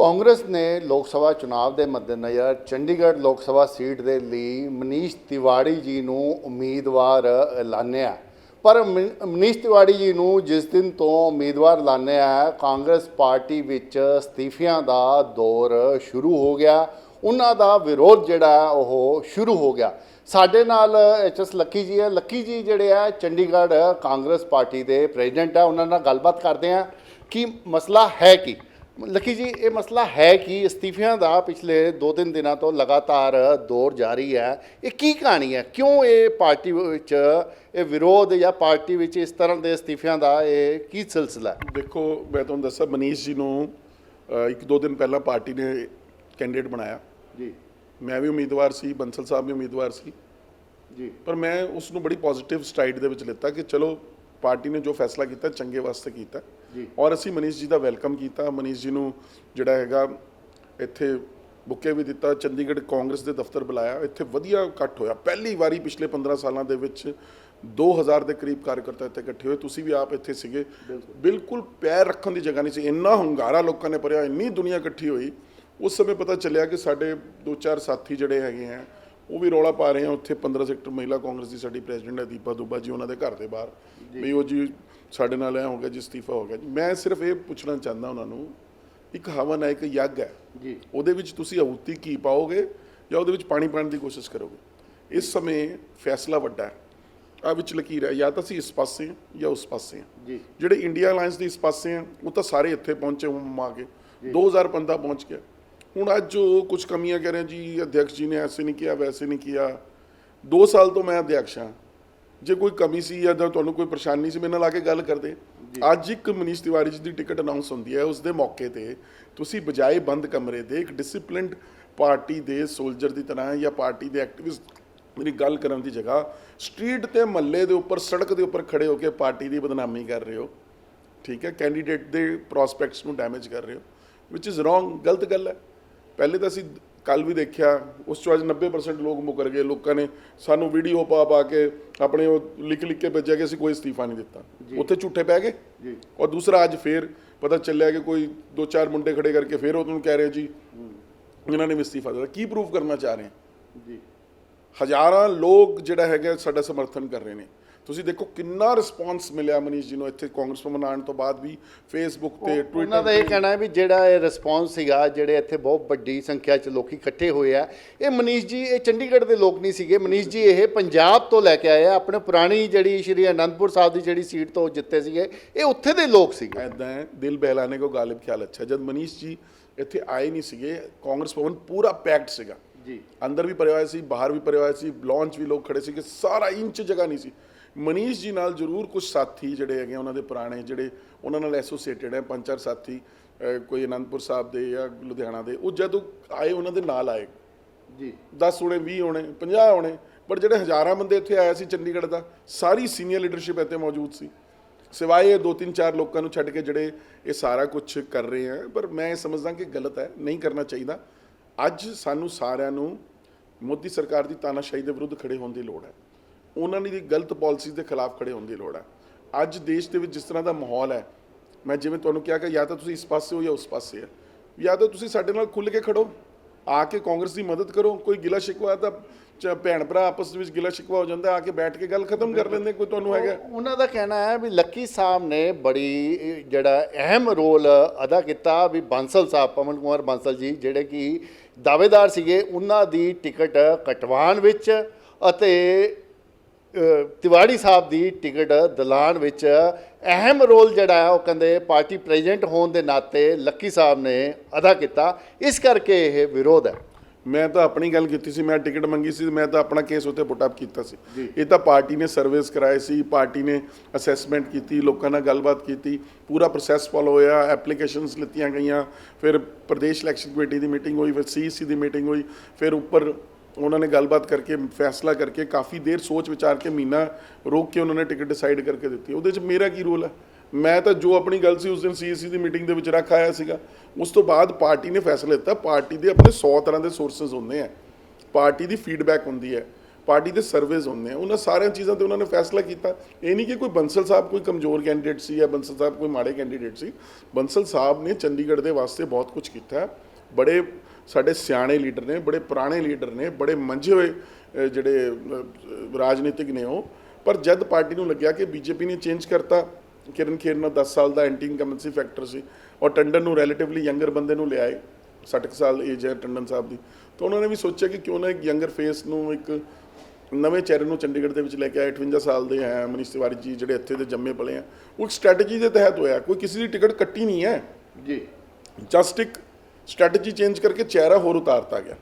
ਕਾਂਗਰਸ ਨੇ ਲੋਕ ਸਭਾ ਚੁਣਾਵ ਦੇ ਮੱਦੇਨਜ਼ਰ ਚੰਡੀਗੜ੍ਹ ਲੋਕ ਸਭਾ ਸੀਟ ਦੇ ਲਈ ਮਨੀਸ਼ ਤਿਵਾੜੀ ਜੀ ਨੂੰ ਉਮੀਦਵਾਰ ਐਲਾਨਿਆ। ਪਰ ਮਨ- ਮਨੀਸ਼ ਤਿਵਾੜੀ ਜੀ ਨੂੰ ਜਿਸ ਦਿਨ ਤੋਂ ਉਮੀਦਵਾਰ ਐਲਾਨਿਆ ਹੈ, ਕਾਂਗਰਸ ਪਾਰਟੀ ਵਿੱਚ ਅਸਤੀਫਿਆਂ ਦਾ ਦੌਰ ਸ਼ੁਰੂ ਹੋ ਗਿਆ। ਉਹਨਾਂ ਦਾ ਵਿਰੋਧ ਜਿਹੜਾ ਉਹ ਸ਼ੁਰੂ ਹੋ ਗਿਆ। ਸਾਡੇ ਨਾਲ ਐਚਐਸ ਲੱਕੀ ਜੀ ਹੈ। ਲੱਕੀ ਜੀ ਜਿਹੜੇ ਆ ਚੰਡੀਗੜ੍ਹ ਕਾਂਗਰਸ ਪਾਰਟੀ ਦੇ ਪ੍ਰੈਜ਼ੀਡੈਂਟ ਆ ਉਹਨਾਂ ਨਾਲ ਗੱਲਬਾਤ ਕਰਦੇ ਆ ਕਿ ਮਸਲਾ ਹੈ ਕੀ? ਲੱਕੀ ਜੀ ਇਹ ਮਸਲਾ ਹੈ ਕਿ? ਅਸਤੀਫਿਆਂ ਦਾ ਪਿਛਲੇ 2-3 ਦਿਨਾਂ ਤੋਂ ਲਗਾਤਾਰ ਦੌਰ ਜਾਰੀ ਹੈ। ਇਹ ਕੀ ਕਹਾਣੀ ਹੈ? ਕਿਉਂ ਇਹ ਪਾਰਟੀ ਵਿੱਚ ਇਹ ਵਿਰੋਧ ਜਾਂ ਪਾਰਟੀ ਵਿੱਚ ਇਸ ਤਰ੍ਹਾਂ ਦੇ ਅਸਤੀਫਿਆਂ ਦਾ ਇਹ ਕੀ ਸਿਲਸਿਲਾ ਹੈ? ਦੇਖੋ ਮੈਂ ਤੁਹਾਨੂੰ ਦੱਸਾਂ ਮਨੀਸ਼ ਜੀ ਨੂੰ ਇੱਕ ਦੋ ਦਿਨ ਪਹਿਲਾਂ ਪਾਰਟੀ ਨੇ ਕੈਂਡੀਡੇਟ ਬਣਾਇਆ। ਜੀ। ਮੈਂ ਵੀ ਉਮੀਦਵਾਰ ਸੀ ਬੰਸਲ ਸਾਹਿਬ ਵੀ ਉਮੀਦਵਾਰ ਸੀ। ਜੀ। ਪਰ ਮੈਂ ਉਸ ਨੂੰ ਬੜੀ ਪੋਜ਼ਿਟਿਵ ਸਟਾਈਡ ਦੇ ਵਿੱਚ ਲਿੱਤਾ ਕਿ ਚਲੋ ਪਾਰਟੀ ਨੇ ਜੋ ਫੈਸਲਾ ਕੀਤਾ ਚੰਗੇ ਵਾਸਤੇ ਕੀਤਾ। ਜੀ। ਔਰ ਅਸੀਂ ਮਨੀਸ਼ ਜੀ ਦਾ ਵੈਲਕਮ ਕੀਤਾ। ਮਨੀਸ਼ ਜੀ ਨੂੰ ਜਿਹੜਾ ਹੈਗਾ ਇੱਥੇ ਬੁੱਕੇ ਵੀ ਦਿੱਤਾ ਚੰਡੀਗੜ੍ਹ ਕਾਂਗਰਸ ਦੇ ਦਫ਼ਤਰ ਬੁਲਾਇਆ। ਇੱਥੇ ਵਧੀਆ ਇਕੱਠ ਹੋਇਆ। ਪਹਿਲੀ ਵਾਰੀ ਪਿਛਲੇ 15 ਸਾਲਾਂ ਦੇ ਵਿੱਚ 2000 ਦੇ ਕਰੀਬ ਕਾਰਜਕਰਤਾ ਇੱਥੇ ਇਕੱਠੇ ਹੋਏ। ਤੁਸੀਂ ਵੀ ਆਪ ਇੱਥੇ ਸੀਗੇ। ਬਿਲਕੁਲ ਪੈਰ ਰੱਖਣ ਦੀ ਜਗ੍ਹਾ ਨਹੀਂ ਸੀ। ਇੰਨਾ ਹੰਗਾਰਾ ਲੋਕਾਂ ਨੇ ਭਰਿਆ ਇੰਨੀ ਦੁਨੀਆ ਇਕੱਠੀ ਹੋਈ। ਉਸ ਸਮੇਂ ਪਤਾ ਚੱਲਿਆ ਕਿ ਸਾਡੇ ਦੋ ਚਾਰ ਸਾਥੀ ਜਿਹੜੇ ਹੈਗੇ ਆ ਉਹ ਵੀ ਰੌਲਾ ਪਾ ਰਹੇ ਆ ਉੱਥੇ 15 ਸੈਕਟਰ ਮਹਿਲਾ ਕਾਂਗਰਸ ਦੀ ਸਾਡੀ ਪ੍ਰੈਜ਼ੀਡੈਂਟ ਹੈ ਦੀਪਾ ਦੁੱਬਾ ਜੀ ਉਹਨਾਂ ਦੇ ਘਰ ਦੇ ਬਾਹਰ। ਵੀ ਉਹ ਜੀ ਸਾਡੇ ਨਾਲ ਐ ਹੋ ਗਿਆ ਜੀ ਅਸਤੀਫਾ ਹੋ ਗਿਆ। ਜੀ ਮੈਂ ਸਿਰਫ ਇਹ ਪੁੱਛਣਾ ਚਾਹੁੰਦਾ ਉਹਨਾਂ ਨੂੰ ਇੱਕ ਹਵਨ ਹੈ ਇੱਕ ਯੱਗ ਹੈ। ਜੀ। ਉਹਦੇ ਵਿੱਚ ਤੁਸੀਂ ਆਹੂਤੀ ਕੀ ਪਾਓਗੇ ਜਾਂ ਉਹਦੇ ਵਿੱਚ ਪਾਣੀ ਪਾਣ ਦੀ ਕੋਸ਼ਿਸ਼ ਕਰੋਗੇ? ਇਸ ਸਮੇਂ ਫੈਸਲਾ ਵੱਡਾ ਹੈ। ਆ ਵਿੱਚ ਲਕੀਰ ਹੈ ਜਾਂ ਤਾਂ ਅਸੀਂ ਇਸ ਪਾਸੇ ਜਾਂ ਉਸ ਪਾਸੇ ਜੀ। ਜਿਹੜੇ ਇੰਡੀਆ ਅਲਾਈਅੰਸ ਦੇ ਇਸ ਪਾਸੇ ਆ ਉਹ ਤਾਂ ਸਾਰੇ ਇੱਥੇ ਪਹੁੰਚੇ ਹੁਮ ਆ ਕੇ। 2000 ਬੰਦਾ ਪਹੁੰਚ ਗਿਆ। ਹੁਣ ਅੱਜ ਜੋ ਕੁਝ ਕਮੀਆਂ ਕਰ ਰਹੇ ਜੀ ਅਧਿਕਸ਼ ਜੀ ਨੇ ਐਸੇ ਨਹੀਂ ਕੀਤਾ ਵੈਸੇ ਨਹੀਂ ਕੀਤਾ 2 ਸਾਲ ਤੋਂ ਮੈਂ ਅਧਿਕਸ਼ ਹਾਂ। ਜੇ ਕੋਈ ਕਮੀ ਸੀ ਜਾਂ ਤੁਹਾਨੂੰ ਕੋਈ ਪਰੇਸ਼ਾਨੀ ਸੀ ਮੇਰੇ ਨਾਲ ਆ ਕੇ ਗੱਲ ਕਰਦੇ। ਅੱਜ ਇੱਕ ਮਨੀਸ਼ ਤਿਵਾਰੀ ਜੀ ਦੀ ਟਿਕਟ ਅਨਾਉਂਸ ਹੁੰਦੀ ਹੈ ਉਸ ਦੇ ਮੌਕੇ ਤੇ ਤੁਸੀਂ ਬਜਾਏ ਬੰਦ ਕਮਰੇ ਦੇ ਇੱਕ ਡਿਸਪਲਿਨਡ ਪਾਰਟੀ ਦੇ ਸੋਲਜਰ ਦੀ ਤਰ੍ਹਾਂ ਜਾਂ ਪਾਰਟੀ ਦੇ ਐਕਟਿਵਿਸਟ ਮੇਰੀ ਗੱਲ ਕਰਨ ਦੀ ਜਗ੍ਹਾ ਸਟਰੀਟ ਤੇ ਮਹੱਲੇ ਦੇ ਉੱਪਰ ਸੜਕ ਦੇ ਉੱਪਰ ਖੜੇ ਹੋ ਕੇ ਪਾਰਟੀ ਦੀ ਬਦਨਾਮੀ ਕਰ ਰਹੇ ਹੋ। ਠੀਕ ਹੈ ਕੈਂਡੀਡੇਟ ਦੇ ਪ੍ਰੋਸਪੈਕਟਸ ਨੂੰ ਡੈਮੇਜ ਕਰ ਰਹੇ ਹੋ ਵਿਚ ਇਜ਼ ਰੋਂਗ ਗਲਤ ਗੱਲ ਹੈ। ਪਹਿਲੇ ਤਾਂ ਅਸੀਂ ਕੱਲ ਵੀ ਦੇਖਿਆ ਉਸ ਚੋਂ ਅੱਜ 90% ਲੋਕ ਮੁਕਰ ਗਏ ਲੋਕਾਂ ਨੇ ਸਾਨੂੰ ਵੀਡੀਓ ਪਾ ਪਾ ਕੇ ਆਪਣੇ ਉਹ ਲਿਖ ਲਿਖ ਕੇ ਭੇਜਿਆ ਕਿ ਅਸੀਂ ਕੋਈ ਅਸਤੀਫਾ ਨਹੀਂ ਦਿੱਤਾ। ਉੱਥੇ ਝੂਠੇ ਪੈ ਗਏ। ਜੀ। ਔਰ ਦੂਸਰਾ ਅੱਜ ਫੇਰ ਪਤਾ ਚੱਲਿਆ ਕਿ ਕੋਈ ਦੋ ਚਾਰ ਮੁੰਡੇ ਖੜੇ ਕਰਕੇ ਫੇਰ ਉਹਨੂੰ ਕਹਿ ਰਹੇ ਜੀ ਇਹਨਾਂ ਨੇ ਵੀ ਅਸਤੀਫਾ ਦਿੱਤਾ। ਕੀ ਪ੍ਰੂਫ ਕਰਨਾ ਚਾਹ ਰਹੇ ਜੀ। ਹਜ਼ਾਰਾਂ ਲੋਕ ਜਿਹੜਾ ਹੈਗਾ ਸਾਡਾ ਸਮਰਥਨ ਕਰ ਰਹੇ ਨੇ। ਤੁਸੀਂ ਦੇਖੋ ਕਿੰਨਾ ਰਿਸਪਾਂਸ ਮਿਲਿਆ ਮਨੀਸ਼ ਜੀ ਨੂੰ ਇੱਥੇ ਕਾਂਗਰਸ ਭਵਨ ਆਉਣ ਤੋਂ ਬਾਅਦ ਵੀ ਫੇਸਬੁੱਕ ਤੇ ਉਹਨਾਂ ਟਵਿੱਟਰ ਦਾ ਇਹ ਕਹਿਣਾ ਹੈ ਵੀ ਜਿਹੜਾ ਇਹ ਰਿਸਪੌਂਸ ਸੀਗਾ ਜਿਹੜੇ ਇੱਥੇ ਬਹੁਤ ਵੱਡੀ ਸੰਖਿਆ 'ਚ ਲੋਕੀ ਇਕੱਠੇ ਹੋਏ ਆ ਇਹ ਮਨੀਸ਼ ਜੀ ਇਹ ਚੰਡੀਗੜ੍ਹ ਦੇ ਲੋਕ ਨਹੀਂ ਸੀਗੇ। ਮਨੀਸ਼ ਜੀ ਇਹ ਪੰਜਾਬ ਤੋਂ ਲੈ ਕੇ ਆਏ ਆ ਆਪਣੇ ਪੁਰਾਣੀ ਜਿਹੜੀ ਸ਼੍ਰੀ ਅਨੰਦਪੁਰ ਸਾਹਿਬ ਦੀ ਜਿਹੜੀ ਸੀਟ ਤੋਂ ਜਿੱਤੇ ਸੀਗੇ ਇਹ ਉੱਥੇ ਦੇ ਲੋਕ ਸੀਗੇ। ਐਦਾਂ ਦਿਲ ਬਹਿਲਾਨੇ ਕੋ ਗਾਲਿਬ ਖਿਆਲ ਅੱਛਾ। ਜਦ ਮਨੀਸ਼ ਜੀ ਇੱਥੇ ਆਏ ਨਹੀਂ ਸੀਗੇ ਕਾਂਗਰਸ ਭਵਨ ਪੂਰਾ ਪੈਕਡ ਸੀਗਾ। ਜੀ। ਅੰਦਰ ਵੀ ਭਰਿਆ ਹੋਇਆ ਸੀ ਬਾਹਰ ਵੀ ਭਰਿਆ ਹੋਇਆ ਸੀ ਲਾਂਚ ਵੀ ਲੋਕ ਖੜੇ ਸੀਗੇ ਸਾਰਾ ਇੰਚ ਜਗ੍ਹਾ ਨਹੀਂ ਸੀ। ਮਨੀਸ਼ ਜੀ ਨਾਲ ਜ਼ਰੂਰ ਕੁਝ ਸਾਥੀ ਜਿਹੜੇ ਹੈਗੇ ਉਹਨਾਂ ਦੇ ਪੁਰਾਣੇ ਜਿਹੜੇ ਉਹਨਾਂ ਨਾਲ ਐਸੋਸੀਏਟਡ ਹੈ ਪੰਜ ਚਾਰ ਸਾਥੀ ਕੋਈ ਅਨੰਦਪੁਰ ਸਾਹਿਬ ਦੇ ਜਾਂ ਲੁਧਿਆਣਾ ਦੇ ਉਹ ਜਦੋਂ ਆਏ ਉਹਨਾਂ ਦੇ ਨਾਲ ਆਏ। ਜੀ। 10 ਹੋਣੇ 20 ਹੋਣੇ 50 ਹੋਣੇ ਪਰ ਜਿਹੜੇ ਹਜ਼ਾਰਾਂ ਬੰਦੇ ਇੱਥੇ ਆਏ ਸੀ ਚੰਡੀਗੜ੍ਹ ਦਾ ਸਾਰੀ ਸੀਨੀਅਰ ਲੀਡਰਸ਼ਿਪ ਇੱਥੇ ਮੌਜੂਦ ਸੀ। ਸਿਵਾਏ ਦੋ ਤਿੰਨ ਚਾਰ ਲੋਕਾਂ ਨੂੰ ਛੱਡ ਕੇ ਜਿਹੜੇ ਇਹ ਸਾਰਾ ਕੁਝ ਕਰ ਰਹੇ ਆ ਪਰ ਮੈਂ ਇਹ ਸਮਝਦਾ ਕਿ ਗਲਤ ਹੈ ਨਹੀਂ ਕਰਨਾ ਚਾਹੀਦਾ। ਅੱਜ ਸਾਨੂੰ ਸਾਰਿਆਂ ਨੂੰ ਮੋਦੀ ਸਰਕਾਰ ਦੀ ਤਾਨਾਸ਼ਾਹੀ ਦੇ ਵਿਰੁੱਧ ਖੜੇ ਹੋਣ ਦੀ ਲੋੜ ਹੈ। ਉਹਨਾਂ ਦੀ ਗਲਤ ਪਾਲਿਸੀਜ਼ ਦੇ ਖਿਲਾਫ ਖੜੇ ਹੋਣ ਦੀ ਲੋੜ ਹੈ। ਅੱਜ ਦੇਸ਼ ਦੇ ਵਿੱਚ ਜਿਸ ਤਰ੍ਹਾਂ ਦਾ ਮਾਹੌਲ ਹੈ, ਮੈਂ ਜਿਵੇਂ ਤੁਹਾਨੂੰ ਕਿਹਾ ਕਿ ਜਾਂ ਤਾਂ ਤੁਸੀਂ ਇਸ ਪਾਸੇ ਹੋ ਜਾਂ ਉਸ ਪਾਸੇ ਹੈ। ਜਾਂ ਤਾਂ ਤੁਸੀਂ ਸਾਡੇ ਨਾਲ ਖੁੱਲ੍ਹ ਕੇ ਖੜੋ, ਆ ਕੇ ਕਾਂਗਰਸ ਦੀ ਮਦਦ ਕਰੋ, ਕੋਈ ਗਿਲਾ ਸ਼ਿਕਵਾ ਤਾਂ ਚ- ਭੈਣ ਭਰਾ ਆਪਸ ਵਿੱਚ ਗਿਲਾ ਸ਼ਿਕਵਾ ਹੋ ਜਾਂਦਾ, ਆ ਕੇ ਬੈਠ ਕੇ ਗੱਲ ਖਤਮ ਕਰ ਲੈਂਦੇ, ਕੋਈ ਤੁਹਾਨੂੰ ਹੈਗਾ? ਉਹਨਾਂ ਦਾ ਕਹਿਣਾ ਹੈ ਵੀ ਲੱਕੀ ਸਾਹਿਬ ਨੇ ਬੜੀ, ਜਿਹੜਾ ਅਹਿਮ ਰੋਲ ਅਦਾ ਕੀਤਾ ਵੀ ਬਾਂਸਲ ਸਾਹਿਬ, ਪਵਨ ਕੁਮਾਰ ਬਾਂਸਲ ਜੀ, ਜਿਹੜੇ ਕਿ ਦਾਅਵੇਦਾਰ ਸੀਗੇ, ਉਹਨਾਂ ਦੀ ਟਿਕਟ ਕਟਵਾਉਣ ਵਿੱਚ ਅਤੇ ਤਿਵਾੜੀ ਸਾਹਿਬ ਦੀ ਟਿਕਟ ਦਲਾਨ ਵਿੱਚ ਅਹਿਮ ਰੋਲ ਜਿਹੜਾ ਹੈ ਉਹ ਕਹਿੰਦੇ ਪਾਰਟੀ ਪ੍ਰੈਜ਼ੀਡੈਂਟ ਹੋਣ ਦੇ ਨਾਤੇ ਲੱਕੀ ਸਾਹਿਬ ਨੇ ਅਦਾ ਕੀਤਾ। ਇਸ ਕਰਕੇ ਇਹ ਵਿਰੋਧ ਹੈ। ਮੈਂ ਤਾਂ ਆਪਣੀ ਗੱਲ ਕੀਤੀ ਸੀ ਮੈਂ ਟਿਕਟ ਮੰਗੀ ਸੀ ਮੈਂ ਤਾਂ ਆਪਣਾ ਕੇਸ ਉੱਤੇ ਪੁੱਟ ਅਪ ਕੀਤਾ ਸੀ। ਇਹ ਤਾਂ ਪਾਰਟੀ ਨੇ ਸਰਵਿਸ ਕਰਾਏ ਸੀ ਪਾਰਟੀ ਨੇ ਅਸੈਸਮੈਂਟ ਕੀਤੀ ਲੋਕਾਂ ਨਾਲ ਗੱਲਬਾਤ ਕੀਤੀ ਪੂਰਾ ਪ੍ਰੋਸੈਸ ਫੋਲੋ ਹੋਇਆ ਐਪਲੀਕੇਸ਼ਨਸ ਲਿੱਤੀਆਂ ਗਈਆਂ ਫਿਰ ਪ੍ਰਦੇਸ਼ ਇਲੈਕਸ਼ਨ ਕਮੇਟੀ ਦੀ ਮੀਟਿੰਗ ਹੋਈ ਫਿਰ ਸੀਸੀ ਦੀ ਮੀਟਿੰਗ ਹੋਈ ਫਿਰ ਉੱਪਰ ਉਹਨਾਂ ਨੇ ਗੱਲਬਾਤ ਕਰਕੇ, ਫੈਸਲਾ ਕਰਕੇ ਕਾਫੀ ਦੇਰ ਸੋਚ ਵਿਚਾਰ ਕੇ ਮਹੀਨਾ ਰੋਕ ਕੇ ਉਹਨਾਂ ਨੇ ਟਿਕਟ ਡਿਸਾਈਡ ਕਰਕੇ ਦਿੱਤੀ। ਉਹਦੇ 'ਚ ਮੇਰਾ ਕੀ ਰੋਲ ਹੈ? ਮੈਂ ਤਾਂ ਜੋ ਆਪਣੀ ਗੱਲ ਸੀ, ਉਸ ਦਿਨ ਸੀਐਸਸੀ ਦੀ ਮੀਟਿੰਗ ਦੇ ਵਿੱਚ ਰੱਖ ਆਇਆ ਸੀਗਾ। ਉਸ ਤੋਂ ਬਾਅਦ ਪਾਰਟੀ ਨੇ ਫੈਸਲਾ ਲਿੱਤਾ। ਪਾਰਟੀ ਦੇ ਆਪਣੇ 100 ਤਰ੍ਹਾਂ ਦੇ ਸੋਰਸਸ ਹੁੰਦੇ ਆ। ਪਾਰਟੀ ਦੀ ਫੀਡਬੈਕ ਹੁੰਦੀ ਹੈ। ਪਾਰਟੀ ਦੇ ਸਰਵੇਜ਼ ਹੁੰਦੇ ਆ। ਉਹਨਾਂ ਸਾਰੀਆਂ ਚੀਜ਼ਾਂ ਤੇ ਉਹਨਾਂ ਨੇ ਫੈਸਲਾ ਕੀਤਾ। ਇਹ ਨਹੀਂ ਕਿ ਕੋਈ ਬੰਸਲ ਸਾਹਿਬ ਕੋਈ ਕਮਜ਼ੋਰ ਕੈਂਡੀਡੇਟ ਸੀ ਜਾਂ ਬੰਸਲ ਸਾਹਿਬ ਕੋਈ ਮਾੜੇ ਕੈਂਡੀਡੇਟ ਸੀ। ਬੰਸਲ ਸਾਹਿਬ ਨੇ ਚੰਡੀਗੜ੍ਹ ਦੇ ਵਾਸਤੇ ਬਹੁਤ ਕੁਝ ਕੀਤਾ। ਬੜੇ ਸਾਡੇ ਸਿਆਣੇ ਲੀਡਰ ਨੇ ਬੜੇ ਪੁਰਾਣੇ ਲੀਡਰ ਨੇ ਬੜੇ ਮੰਝੇ ਹੋਏ ਜਿਹੜੇ ਰਾਜਨੀਤਿਕ ਨੇ ਉਹ। ਪਰ ਜਦ ਪਾਰਟੀ ਨੂੰ ਲੱਗਿਆ ਕਿ ਬੀਜੇਪੀ ਨੇ ਚੇਂਜ ਕਰਤਾ ਕਿਰਨ ਖੇਰ ਨਾਲ 10 ਸਾਲ ਦਾ ਐਂਟੀ ਇਨਕਮਬੈਂਸੀ ਫੈਕਟਰ ਸੀ ਔਰ ਟੰਡਨ ਨੂੰ ਰਿਲੇਟਿਵਲੀ ਯੰਗਰ ਬੰਦੇ ਨੂੰ ਲਿਆਏ 60 ਕੁ ਸਾਲ ਏਜ ਹੈ ਟੰਡਨ ਸਾਹਿਬ ਦੀ। ਤਾਂ ਉਹਨਾਂ ਨੇ ਵੀ ਸੋਚਿਆ ਕਿ ਕਿਉਂ ਨਾ ਇੱਕ ਯੰਗਰ ਫੇਸ ਨੂੰ ਇੱਕ ਨਵੇਂ ਚਿਹਰੇ ਨੂੰ ਚੰਡੀਗੜ੍ਹ ਦੇ ਵਿੱਚ ਲੈ ਕੇ ਆਏ 58 ਸਾਲ ਦੇ ਹੈ ਮਨੀਸ਼ ਤਿਵਾਰੀ ਜੀ ਜਿਹੜੇ ਇੱਥੇ ਦੇ ਜੰਮੇ ਪਲੇ ਆ। ਉਹ ਸਟ੍ਰੈਟਜੀ ਦੇ ਤਹਿਤ ਹੋਇਆ ਕੋਈ ਕਿਸੇ ਦੀ ਟਿਕਟ ਕੱਟੀ ਨਹੀਂ ਹੈ। ਜੀ। ਜਸਟ ਇੱਕ ਸਟ੍ਰੈਟਜੀ ਚੇਂਜ ਕਰਕੇ ਚਿਹਰਾ ਹੋਰ ਉਤਾਰਤਾ ਗਿਆ।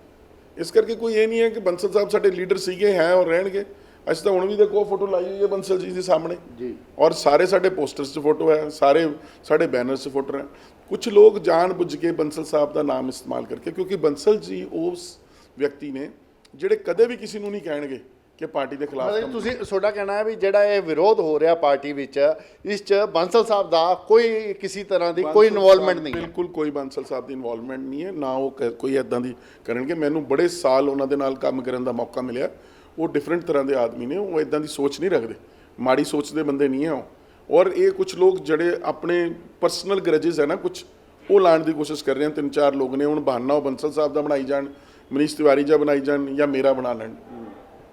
ਇਸ ਕਰਕੇ ਕੋਈ ਇਹ ਨਹੀਂ ਹੈ ਕਿ ਬੰਸਲ ਸਾਹਿਬ ਸਾਡੇ ਲੀਡਰ ਸੀਗੇ ਹੈ ਔਰ ਰਹਿਣਗੇ। ਅਸੀਂ ਤਾਂ ਹੁਣ ਵੀ ਦੇਖੋ ਫੋਟੋ ਲਾਈ ਹੋਈ ਹੈ ਬੰਸਲ ਜੀ ਦੇ ਸਾਹਮਣੇ। ਜੀ। ਔਰ ਸਾਰੇ ਸਾਡੇ ਪੋਸਟਰਸ 'ਚ ਫੋਟੋ ਹੈ ਸਾਰੇ ਸਾਡੇ ਬੈਨਰਸ 'ਚ ਫੋਟੋ ਹੈ। ਕੁਝ ਲੋਕ ਜਾਣ ਬੁੱਝ ਕੇ ਬੰਸਲ ਸਾਹਿਬ ਦਾ ਨਾਮ ਇਸਤੇਮਾਲ ਕਰਕੇ ਕਿਉਂਕਿ ਬੰਸਲ ਜੀ ਉਸ ਵਿਅਕਤੀ ਨੇ ਜਿਹੜੇ ਕਦੇ ਵੀ ਕਿਸੇ ਨੂੰ ਨਹੀਂ ਕਹਿਣਗੇ ਕਿ ਪਾਰਟੀ ਦੇ ਖਿਲਾਫ ਤੁਸੀਂ ਤੁਹਾਡਾ ਕਹਿਣਾ ਹੈ ਵੀ ਜਿਹੜਾ ਇਹ ਵਿਰੋਧ ਹੋ ਰਿਹਾ ਪਾਰਟੀ ਵਿੱਚ ਇਸ 'ਚ ਬਾਂਸਲ ਸਾਹਿਬ ਦਾ ਕੋਈ ਕਿਸੇ ਤਰ੍ਹਾਂ ਦੀ ਕੋਈ ਇਨਵੋਲਵਮੈਂਟ ਨਹੀਂ ਬਿਲਕੁਲ ਕੋਈ ਬਾਂਸਲ ਸਾਹਿਬ ਦੀ ਇਨਵੋਲਵਮੈਂਟ ਨਹੀਂ ਹੈ ਨਾ ਉਹ ਕੋਈ ਐਦਾਂ ਦੀ ਕਰਨਗੇ। ਮੈਨੂੰ ਬੜੇ ਸਾਲ ਉਹਨਾਂ ਦੇ ਨਾਲ ਕੰਮ ਕਰਨ ਦਾ ਮੌਕਾ ਮਿਲਿਆ। ਉਹ ਡਿਫਰੈਂਟ ਤਰ੍ਹਾਂ ਦੇ ਆਦਮੀ ਨੇ ਉਹ ਐਦਾਂ ਦੀ ਸੋਚ ਨਹੀਂ ਰੱਖਦੇ। ਮਾੜੀ ਸੋਚ ਦੇ ਬੰਦੇ ਨਹੀਂ ਹੈ ਉਹ। ਔਰ ਇਹ ਕੁਝ ਲੋਕ ਜਿਹੜੇ ਆਪਣੇ ਪਰਸਨਲ ਗਰਜਸ ਹੈ ਨਾ ਕੁਝ ਉਹ ਲਾਣ ਦੀ ਕੋਸ਼ਿਸ਼ ਕਰ ਰਹੇ ਹਨ। ਤਿੰਨ ਚਾਰ ਲੋਕ ਨੇ ਹੁਣ ਬਹਾਨਾ ਉਹ ਬੰਸਲ ਸਾਹਿਬ ਦਾ ਬਣਾਈ ਜਾਣ ਮਨੀਸ਼ ਤਿਵਾਰੀ ਦਾ ਬਣਾਈ ਜਾਣ ਜਾਂ ਮੇਰਾ ਬਣਾ ਲੈਣ।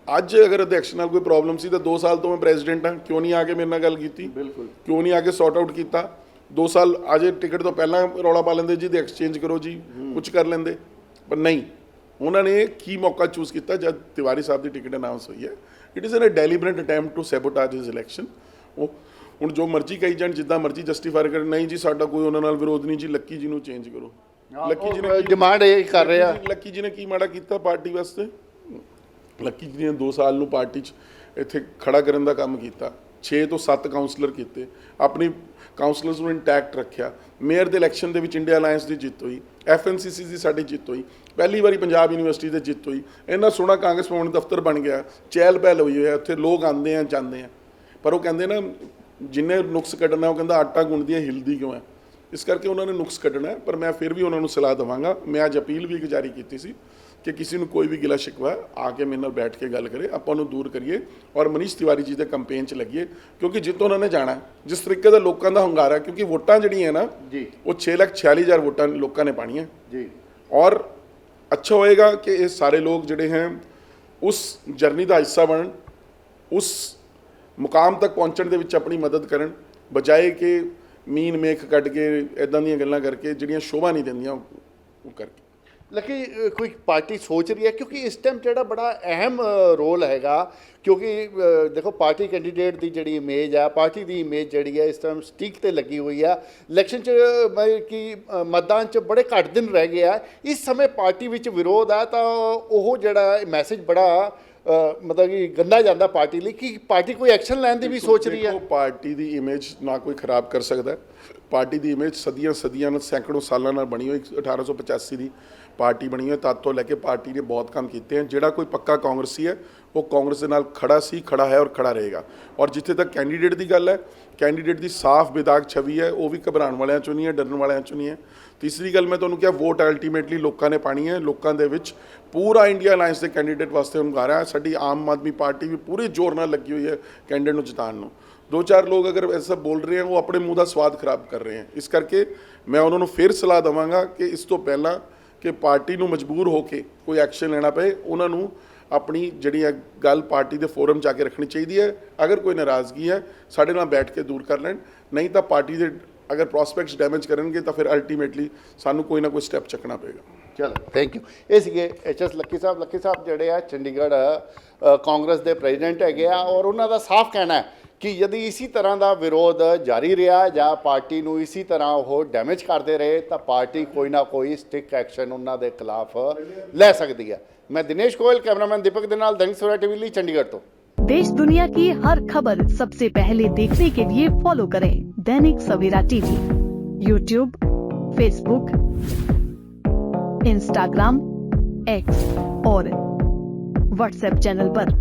ਅੱਜ ਅਗਰ ਅਧਿਕਸ਼ ਨਾਲ ਕੋਈ ਪ੍ਰੋਬਲਮ ਸੀ ਤਾਂ 2 ਸਾਲ ਤੋਂ ਮੈਂ ਪ੍ਰੈਜ਼ੀਡੈਂਟ ਹਾਂ। ਕਿਉਂ ਨਹੀਂ ਆ ਕੇ ਮੇਰੇ ਨਾਲ ਗੱਲ ਕੀਤੀ? ਬਿਲਕੁਲ। ਕਿਉਂ ਨਹੀਂ ਆ ਕੇ ਸੌਟ ਆਊਟ ਕੀਤਾ? 2 ਸਾਲ ਅਜੇ ਟਿਕਟ ਤੋਂ ਪਹਿਲਾਂ ਰੌਲਾ ਪਾ ਲੈਂਦੇ ਜੀ ਤੇ ਐਕਸਚੇਂਜ ਕਰੋ ਜੀ ਕੁਝ ਕਰ ਲੈਂਦੇ। ਪਰ ਨਹੀਂ ਉਹਨਾਂ ਨੇ ਕੀ ਮੌਕਾ ਚੂਜ਼ ਕੀਤਾ? ਜਦ ਤਿਵਾਰੀ ਸਾਹਿਬ ਦੀ ਟਿਕਟ ਅਨਾਉਂਸ ਹੋਈ ਹੈ it is a deliberate attempt to sabotage his election ਉਹ ਹੁਣ ਜੋ ਮਰਜ਼ੀ ਕਹੀ ਜਾਣ ਜਿੱਦਾਂ ਮਰਜ਼ੀ ਜਸਟੀਫਾਈ ਕਰਨ ਨਹੀਂ ਜੀ ਸਾਡਾ ਕੋਈ ਉਹਨਾਂ ਨਾਲ ਵਿਰੋਧ ਨਹੀਂ ਜੀ ਲੱਕੀ ਜੀ ਨੂੰ ਚੇਂਜ ਕਰੋ। ਲੱਕੀ ਜੀ ਨੇ ਡਿਮਾਂਡ ਇਹ ਕਰ ਰਿਹਾ। ਲੱਕੀ ਜੀ ਨੇ ਕੀ ਮਾੜਾ ਕੀਤਾ ਪਾਰਟੀ ਵਾਸਤੇ? ਲੱਕੀ ਜੀ ਨੇ 2 ਸਾਲ ਨੂੰ ਪਾਰਟੀ 'ਚ ਇੱਥੇ ਖੜਾ ਕਰਨ ਦਾ ਕੰਮ ਕੀਤਾ। 6 ਤੋਂ 7 ਕਾਉਂਸਲਰ ਕੀਤੇ। ਆਪਣੀ ਕਾਉਂਸਲਰਸ ਨੂੰ ਇੰਟੈਕਟ ਰੱਖਿਆ। ਮੇਅਰ ਦੇ ਇਲੈਕਸ਼ਨ ਦੇ ਵਿੱਚ ਇੰਡੀਆ ਅਲਾਈਅੰਸ ਦੀ ਜਿੱਤ ਹੋਈ। ਐਫਐਨਸੀਸੀ ਦੀ ਸਾਡੀ ਜਿੱਤ ਹੋਈ। ਪਹਿਲੀ ਵਾਰੀ ਪੰਜਾਬ ਯੂਨੀਵਰਸਿਟੀ ਦੇ ਜਿੱਤ ਹੋਈ। ਇੰਨਾ ਸੋਹਣਾ ਕਾਂਗਰਸ ਭਵਨ ਦਫ਼ਤਰ ਬਣ ਗਿਆ। ਚਹਿਲ ਪਹਿਲ ਹੋਈ ਹੋਇਆ ਉੱਥੇ ਲੋਕ ਆਉਂਦੇ ਆ, ਜਾਂਦੇ ਆ। ਪਰ ਉਹ ਕਹਿੰਦੇ ਨਾ, ਜਿੰਨੇ ਨੁਕਸ ਕੱਢਣਾ, ਉਹ ਕਹਿੰਦਾ ਆਟਾ ਗੁੰਨਦੀ ਹੈ ਹਿਲਦੀ ਕਿਉਂ ਹੈ? ਇਸ ਕਰਕੇ ਉਹਨਾਂ ਨੇ ਨੁਕਸ ਕੱਢਣਾ ਪਰ ਮੈਂ ਫਿਰ ਵੀ ਉਹਨਾਂ ਨੂੰ ਸਲਾਹ ਦਵਾਂਗਾ। ਮੈਂ ਅੱਜ ਅਪੀਲ ਵੀ ਇੱਕ ਜਾਰੀ ਕੀਤੀ ਸੀ। ਕਿ ਕਿਸੇ ਨੂੰ ਕੋਈ ਵੀ ਗਿਲਾ ਸ਼ਿਕਵਾ ਆ ਕੇ ਮੇਰੇ ਨਾਲ ਬੈਠ ਕੇ ਗੱਲ ਕਰੇ ਆਪਾਂ ਨੂੰ ਦੂਰ ਕਰੀਏ ਔਰ ਮਨੀਸ਼ ਤਿਵਾਰੀ ਜੀ ਦੇ ਕੈਂਪੇਨ 'ਚ ਲੱਗੀਏ ਕਿਉਂਕਿ ਜਿੱਤੋਂ ਉਹਨਾਂ ਨੇ ਜਾਣਾ। ਜਿਸ ਤਰੀਕੇ ਦਾ ਲੋਕਾਂ ਦਾ ਹੰਗਾਰਾ ਕਿਉਂਕਿ ਵੋਟਾਂ ਜਿਹੜੀਆਂ ਨਾ ਜੀ। ਉਹ 6,46,000 ਵੋਟਾਂ ਲੋਕਾਂ ਨੇ ਪਾਣੀਆਂ ਜੀ। ਔਰ ਅੱਛਾ ਹੋਏਗਾ ਕਿ ਇਹ ਸਾਰੇ ਲੋਕ ਜਿਹੜੇ ਹੈ ਉਸ ਜਰਨੀ ਦਾ ਹਿੱਸਾ ਬਣਨ ਉਸ ਮੁਕਾਮ ਤੱਕ ਪਹੁੰਚਣ ਦੇ ਵਿੱਚ ਆਪਣੀ ਮਦਦ ਕਰਨ ਬਜਾਏ ਕਿ ਮੀਨ ਮੇਖ ਕੱਢ ਕੇ ਇਦਾਂ ਦੀਆਂ ਗੱਲਾਂ ਕਰਕੇ ਜਿਹੜੀਆਂ ਸ਼ੋਭਾ ਨਹੀਂ ਦਿੰਦੀਆਂ ਉਹ ਕਰਕੇ। ਲਕੀ ਅ, ਕੋਈ ਪਾਰਟੀ ਸੋਚ ਰਹੀ ਹੈ? ਕਿਉਂਕਿ ਇਸ ਟਾਈਮ ਜਿਹੜਾ ਬੜਾ ਅਹਿਮ ਰੋਲ ਹੈਗਾ ਕਿਉਂਕਿ ਦੇਖੋ ਪਾਰਟੀ ਕੈਂਡੀਡੇਟ ਦੀ ਜਿਹੜੀ ਇਮੇਜ ਹੈ ਪਾਰਟੀ ਦੀ ਇਮੇਜ ਜਿਹੜੀ ਹੈ ਇਸ ਟਾਈਮ ਸਟੀਕ ਤੇ ਲੱਗੀ ਹੋਈ ਆ। ਇਲੈਕਸ਼ਨ 'ਚ ਕਿ ਮਤਦਾਨ 'ਚ ਬੜੇ ਘੱਟ ਦਿਨ ਰਹਿ ਗਏ ਆ। ਇਸ ਸਮੇਂ ਪਾਰਟੀ ਵਿੱਚ ਵਿਰੋਧ ਹੈ ਤਾਂ ਉਹ ਜਿਹੜਾ ਮੈਸੇਜ ਬੜਾ ਮਤਲਬ ਕਿ ਗੰਦਾ ਜਾਂਦਾ ਪਾਰਟੀ ਲਈ। ਕਿ ਪਾਰਟੀ ਕੋਈ ਐਕਸ਼ਨ ਲੈਣ ਦੀ ਵੀ ਸੋਚ ਰਹੀ ਹੈ ਪਾਰਟੀ ਦੀ ਇਮੇਜ ਨਾ ਕੋਈ ਖਰਾਬ ਕਰ ਸਕਦਾ। ਹੈ। ਪਾਰਟੀ ਦੀ ਇਮੇਜ ਸਦੀਆਂ ਸਦੀਆਂ ਨਾਲ, ਸੈਂਕੜੋ ਸਾਲਾਂ ਨਾਲ ਬਣੀ ਹੋਈ 1885 ਦੀ ਪਾਰਟੀ ਬਣੀ ਹੋਈ, ਤਦ ਤੋਂ ਲੈ ਕੇ ਪਾਰਟੀ ਨੇ ਬਹੁਤ ਕੰਮ ਕੀਤੇ ਹਨ। ਜਿਹੜਾ ਕੋਈ ਪੱਕਾ ਕਾਂਗਰਸੀ ਹੈ, ਉਹ ਕਾਂਗਰਸ ਦੇ ਨਾਲ ਖੜਾ ਸੀ, ਖੜਾ ਹੈ ਔਰ ਖੜਾ ਰਹੇਗਾ। ਔਰ ਜਿੱਥੇ ਤੱਕ ਕੈਂਡੀਡੇਟ ਦੀ ਗੱਲ ਹੈ ਕੈਂਡੀਡੇਟ ਦੀ ਸਾਫ਼ ਵਿਦਾਗ ਛਵੀ ਹੈ, ਉਹ ਵੀ ਘਬਰਾਉਣ ਵਾਲਿਆਂ ਚੋਂ ਨਹੀਂ ਹੈ, ਡਰਨ ਵਾਲਿਆਂ ਚੋਂ ਨਹੀਂ ਹੈ। ਤੀਸਰੀ ਗੱਲ ਮੈਂ ਤੁਹਾਨੂੰ ਕਿਹਾ ਵੋਟ ਅਲਟੀਮੇਟਲੀ ਲੋਕਾਂ ਨੇ ਪਾਣੀ ਹੈ, ਲੋਕਾਂ ਦੇ ਵਿੱਚ ਪੂਰਾ ਇੰਡੀਆ ਅਲਾਈਅੰਸ ਦੇ ਕੈਂਡੀਡੇਟ ਵਾਸਤੇ ਹੁੰਗਾਰਾ ਸਾਡੀ ਆਮ ਆਦਮੀ ਪਾਰਟੀ ਵੀ ਪੂਰੇ ਜ਼ੋਰ ਨਾਲ ਲੱਗੀ ਹੋਈ ਹੈ ਕੈਂਡੀਡੇਟ ਨੂੰ ਜਿਤਾਉਣ ਨੂੰ। ਦੋ ਚਾਰ ਲੋਕ ਅਗਰ ਐਸਾ ਬੋਲ ਰਹੇ ਹਨ ਉਹ ਆਪਣੇ ਮੂੰਹ ਦਾ ਸਵਾਦ ਖਰਾਬ ਕਰ ਰਹੇ ਹਨ ਇਸ ਕਰਕੇ ਮੈਂ ਉਹਨਾਂ ਨੂੰ ਫਿਰ ਸਲਾਹ ਦਵਾਂਗਾ ਕਿ ਇਸ ਤੋਂ ਪਹਿਲਾਂ ਕਿ ਪਾਰਟੀ ਨੂੰ ਮਜਬੂਰ ਹੋ ਕੇ ਕੋਈ ਐਕਸ਼ਨ ਲੈਣਾ ਪਏ। ਉਹਨਾਂ ਨੂੰ ਆਪਣੀ ਜਿਹੜੀ ਹੈ ਗੱਲ ਪਾਰਟੀ ਦੇ ਫੋਰਮ ਜਾ ਕੇ ਰੱਖਣੀ ਚਾਹੀਦੀ ਹੈ। ਅਗਰ ਕੋਈ ਨਾਰਾਜ਼ਗੀ ਹੈ, ਸਾਡੇ ਨਾਲ ਬੈਠ ਕੇ ਦੂਰ ਕਰ ਲੈਣ। ਨਹੀਂ ਤਾਂ ਪਾਰਟੀ ਦੇ ਅਗਰ ਪ੍ਰੋਸਪੈਕਟਸ ਡੈਮੇਜ ਕਰਨਗੇ ਤਾਂ ਫਿਰ ਅਲਟੀਮੇਟਲੀ ਸਾਨੂੰ ਕੋਈ ਨਾ ਕੋਈ ਸਟੈਪ ਚੱਕਣਾ ਪਏਗਾ। ਚਲੋ ਥੈਂਕ ਯੂ ਇਹ ਸੀਗੇ ਐਚ ਐਸ ਲੱਕੀ ਸਾਹਿਬ। ਲੱਕੀ ਸਾਹਿਬ ਜਿਹੜੇ ਆ ਚੰਡੀਗੜ੍ਹ ਕਾਂਗਰਸ ਦੇ ਪ੍ਰੈਜ਼ੀਡੈਂਟ ਹੈਗੇ ਆ ਔਰ ਉਹਨਾਂ ਦਾ ਸਾਫ਼ ਕਹਿਣਾ ਹੈ ਕਿ ਯਦੀ ਇਸੇ ਤਰ੍ਹਾਂ ਦਾ ਵਿਰੋਧ ਜਾਰੀ ਰਿਹਾ ਜਾਂ ਪਾਰਟੀ ਨੂੰ ਇਸੇ ਤਰ੍ਹਾਂ ਉਹ ਡੈਮੇਜ ਕਰਦੇ ਰਹੇ ਤਾਂ ਪਾਰਟੀ ਕੋਈ ਨਾ ਕੋਈ ਸਟਿਕ ਐਕਸ਼ਨ ਉਹਨਾਂ ਦੇ ਖਿਲਾਫ ਲੈ ਸਕਦੀ ਹੈ ਮੈਂ ਦਿਨੇਸ਼ ਗੋਇਲ ਕੈਮਰਾਮੈਨ ਦੀਪਕ ਦੇ ਨਾਲ ਦੈਨਿਕ ਸਵੇਰਾ ਟੀਵੀ ਲਈ ਚੰਡੀਗੜ੍ਹ ਤੋਂ देश दुनिया की हर खबर सबसे पहले देखने के लिए फॉलो करें Dainik Savera TV YouTube Facebook Instagram X और व्हाट्सएप चैनल पर।